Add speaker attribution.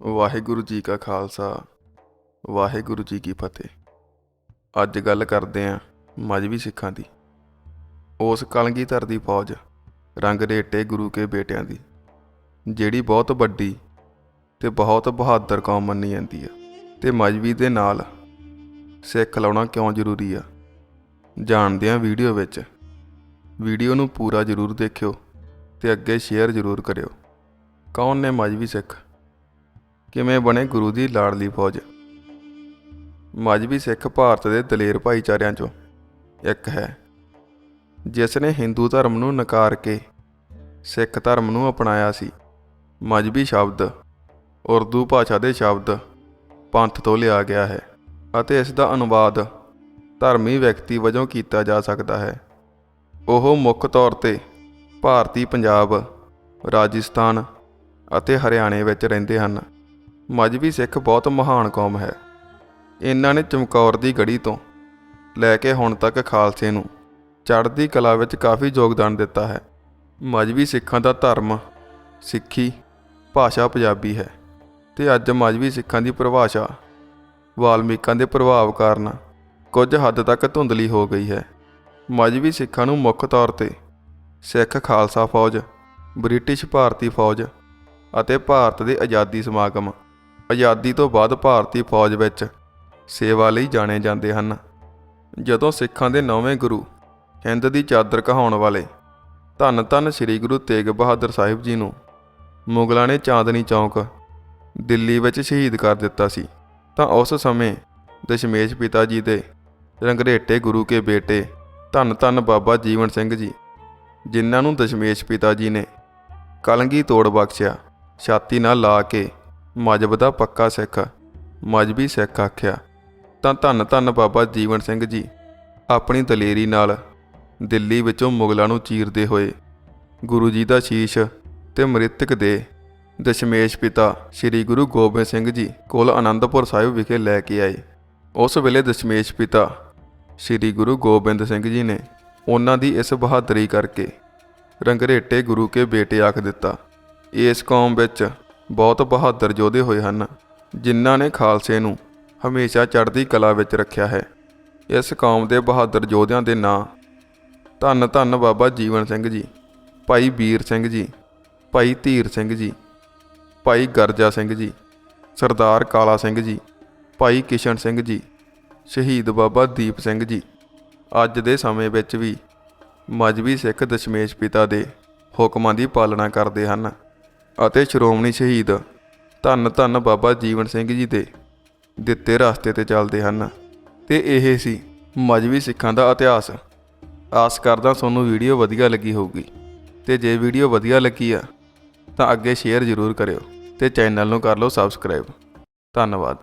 Speaker 1: ਵਾਹਿਗੁਰੂ ਜੀ ਕਾ ਖਾਲਸਾ, ਵਾਹਿਗੁਰੂ ਜੀ ਕੀ ਫਤਿਹ। ਅੱਜ ਗੱਲ ਕਰਦੇ ਆਂ ਮਜਬੀ ਸਿੱਖਾਂ ਦੀ। ਉਸ ਕਲਗੀਧਰ ਦੀ ਫੌਜ, ਰੰਗ ਰੇਟੇ ਗੁਰੂ ਕੇ ਬੇਟਿਆਂ ਦੀ, ਜਿਹੜੀ ਬਹੁਤ ਵੱਡੀ ਤੇ ਬਹੁਤ ਬਹਾਦਰ ਕੌਮ ਮੰਨੀ ਜਾਂਦੀ ਆ ਤੇ ਮਜਬੀ ਦੇ ਨਾਲ ਸਿੱਖ ਲਾਉਣਾ ਕਿਉਂ ਜ਼ਰੂਰੀ ਆ? ਜਾਣਦੇ ਆਂ ਵੀਡੀਓ ਵਿੱਚ, ਵੀਡੀਓ ਨੂੰ ਪੂਰਾ ਜ਼ਰੂਰ ਦੇਖਿਓ ਤੇ ਅੱਗੇ ਸ਼ੇਅਰ ਜ਼ਰੂਰ ਕਰਿਓ। ਕੌਣ ਨੇ ਮਜਬੀ ਸਿੱਖ? ਕਿਵੇਂ ਬਣੇ ਗੁਰੂ ਦੀ ਲਾਡਲੀ ਫੌਜ? ਮਜਬੀ ਸਿੱਖ ਭਾਰਤ ਦੇ ਦਲੇਰ ਭਾਈਚਾਰਿਆਂ ਚੋਂ ਇੱਕ ਹੈ। ਜਿਸ ਨੇ ਹਿੰਦੂ ਧਰਮ ਨੂੰ ਨਕਾਰ ਕੇ ਸਿੱਖ ਧਰਮ ਨੂੰ ਅਪਣਾਇਆ ਸੀ। ਮਜਬੀ ਸ਼ਬਦ, ਉਰਦੂ ਭਾਸ਼ਾ ਦੇ ਸ਼ਬਦ ਪੰਥ ਤੋਂ ਲਿਆ ਗਿਆ ਹੈ ਅਤੇ ਇਸ ਦਾ ਅਨੁਵਾਦ ਧਰਮੀ ਵਿਅਕਤੀ ਵਜੋਂ ਕੀਤਾ ਜਾ ਸਕਦਾ ਹੈ। ਉਹ ਮੁੱਖ ਤੌਰ ਤੇ ਭਾਰਤੀ ਪੰਜਾਬ, ਰਾਜਸਥਾਨ ਅਤੇ ਹਰਿਆਣੇ ਵਿੱਚ ਰਹਿੰਦੇ ਹਨ। ਮਜਬੀ ਸਿੱਖ ਬਹੁਤ ਮਹਾਨ ਕੌਮ ਹੈ। ਇਹਨਾਂ ਨੇ ਚਮਕੌਰ ਦੀ ਗੜੀ ਤੋਂ ਲੈ ਕੇ ਹੁਣ ਤੱਕ ਖਾਲਸੇ ਨੂੰ ਚੜ੍ਹਦੀ ਕਲਾ ਵਿੱਚ ਕਾਫੀ ਯੋਗਦਾਨ ਦਿੱਤਾ ਹੈ। ਮਜਬੀ ਸਿੱਖਾਂ ਦਾ ਧਰਮ, ਸਿੱਖੀ, ਭਾਸ਼ਾ ਪੰਜਾਬੀ ਹੈ ਤੇ ਅੱਜ ਮਜਬੀ ਸਿੱਖਾਂ ਦੀ ਪਰਿਭਾਸ਼ਾ ਵਾਲਮੀਕਾਂ ਦੇ ਪ੍ਰਭਾਵ ਕਾਰਨ ਕੁਝ ਹੱਦ ਤੱਕ ਧੁੰਦਲੀ ਹੋ ਗਈ ਹੈ। ਮਜਬੀ ਸਿੱਖਾਂ ਨੂੰ ਮੁੱਖ ਤੌਰ ਤੇ ਸਿੱਖ ਖਾਲਸਾ ਫੌਜ, ਬ੍ਰਿਟਿਸ਼ ਭਾਰਤੀ ਫੌਜ ਅਤੇ ਭਾਰਤ ਦੇ ਆਜ਼ਾਦੀ ਸਮਾਗਮ ਆਜ਼ਾਦੀ ਤੋਂ ਬਾਅਦ ਭਾਰਤੀ ਫੌਜ ਵਿੱਚ ਸੇਵਾ ਲਈ ਜਾਣੇ ਜਾਂਦੇ ਹਨ। ਜਦੋਂ ਸਿੱਖਾਂ ਦੇ ਨੌਵੇਂ ਗੁਰੂ ਹਿੰਦ ਦੀ ਚਾਦਰ ਕਹਾਉਣ ਵਾਲੇ ਧੰਨ ਧੰਨ ਸ੍ਰੀ ਗੁਰੂ ਤੇਗ ਬਹਾਦਰ ਸਾਹਿਬ ਜੀ ਨੂੰ ਮੁਗਲਾਂ ਨੇ ਚਾਂਦਨੀ ਚੌਂਕ ਦਿੱਲੀ ਵਿੱਚ ਸ਼ਹੀਦ ਕਰ ਦਿੱਤਾ ਸੀ, ਤਾਂ ਉਸ ਸਮੇਂ ਦਸ਼ਮੇਸ਼ ਪਿਤਾ ਜੀ ਦੇ ਰੰਗਰੇਟੇ ਗੁਰੂ ਕੇ ਬੇਟੇ ਧੰਨ ਧੰਨ ਬਾਬਾ ਜੀਵਨ ਸਿੰਘ ਜੀ, ਜਿਨ੍ਹਾਂ ਨੂੰ ਦਸ਼ਮੇਸ਼ ਪਿਤਾ ਜੀ ਨੇ ਕਲੰਗੀ ਤੋੜ ਬਖਸ਼ਿਆ, ਛਾਤੀ ਨਾਲ ਲਾ ਕੇ ਮਜਬ ਦਾ ਪੱਕਾ ਸਿੱਖ ਮਜਬੀ ਸਿੱਖ ਆਖਿਆ। ਤਾਂ ਧੰਨ ਧੰਨ ਬਾਬਾ ਜੀਵਨ ਸਿੰਘ ਜੀ, ਆਪਣੀ ਦਲੇਰੀ ਨਾਲ ਦਿੱਲੀ ਵਿੱਚੋਂ ਮੁਗਲਾਂ ਨੂੰ ਚੀਰਦੇ ਹੋਏ, ਗੁਰੂ ਜੀ ਦਾ ਸ਼ੀਸ਼ ਤੇ ਮ੍ਰਿਤਕ ਦੇ ਦਸ਼ਮੇਸ਼ ਪਿਤਾ ਸ੍ਰੀ ਗੁਰੂ ਗੋਬਿੰਦ ਸਿੰਘ ਜੀ ਕੋਲ ਆਨੰਦਪੁਰ ਸਾਹਿਬ ਵਿਖੇ ਲੈ ਕੇ ਆਏ। ਉਸ ਵੇਲੇ ਦਸ਼ਮੇਸ਼ ਪਿਤਾ ਸ੍ਰੀ ਗੁਰੂ ਗੋਬਿੰਦ ਸਿੰਘ ਜੀ ਨੇ ਉਹਨਾਂ ਦੀ ਇਸ ਬਹਾਦਰੀ ਕਰਕੇ ਰੰਗਰੇਟੇ ਗੁਰੂ ਕੇ ਬੇਟੇ ਆਖ ਦਿੱਤਾ। ਇਸ ਕੌਮ ਵਿੱਚ ਬਹੁਤ ਬਹਾਦਰ ਯੋਧੇ ਹੋਏ ਹਨ, ਜਿਨ੍ਹਾਂ ਨੇ ਖਾਲਸੇ ਨੂੰ ਹਮੇਸ਼ਾ ਚੜ੍ਹਦੀ ਕਲਾ ਵਿੱਚ ਰੱਖਿਆ ਹੈ। ਇਸ ਕੌਮ ਦੇ ਬਹਾਦਰ ਯੋਧਿਆਂ ਦੇ ਨਾਂ ਧੰਨ ਧੰਨ ਬਾਬਾ ਜੀਵਨ ਸਿੰਘ ਜੀ, ਭਾਈ ਵੀਰ ਸਿੰਘ ਜੀ, ਭਾਈ ਧੀਰ ਸਿੰਘ ਜੀ, ਭਾਈ ਗਰਜਾ ਸਿੰਘ ਜੀ, ਸਰਦਾਰ ਕਾਲਾ ਸਿੰਘ ਜੀ, ਭਾਈ ਕਿਸ਼ਨ ਸਿੰਘ ਜੀ, ਸ਼ਹੀਦ ਬਾਬਾ ਦੀਪ ਸਿੰਘ ਜੀ। ਅੱਜ ਦੇ ਸਮੇਂ ਵਿੱਚ ਵੀ ਮਜਬੀ ਸਿੱਖ ਦਸ਼ਮੇਸ਼ ਪਿਤਾ ਦੇ ਹੁਕਮਾਂ ਦੀ ਪਾਲਣਾ ਕਰਦੇ ਹਨ। ਅਤੇ ਸ਼੍ਰੋਮਣੀ ਸ਼ਹੀਦ ਧੰਨ ਧੰਨ ਬਾਬਾ ਜੀਵਨ ਸਿੰਘ ਜੀ ਦੇ ਦਿੱਤੇ ਰਸਤੇ ਤੇ ਚੱਲਦੇ ਹਨ। ਤੇ ਇਹ ਸੀ ਮਜ਼ਵੀ ਸਿੱਖਾਂ ਦਾ ਇਤਿਹਾਸ। ਆਸ ਕਰਦਾ ਤੁਹਾਨੂੰ ਵੀਡੀਓ ਵਧੀਆ ਲੱਗੀ ਹੋਊਗੀ। ਤੇ ਜੇ ਵੀਡੀਓ ਵਧੀਆ ਲੱਗੀ ਆ, ਤਾਂ ਅੱਗੇ ਸ਼ੇਅਰ ਜ਼ਰੂਰ ਕਰਿਓ ਤੇ ਚੈਨਲ ਨੂੰ ਕਰ ਲਓ ਸਬਸਕ੍ਰਾਈਬ। ਧੰਨਵਾਦ।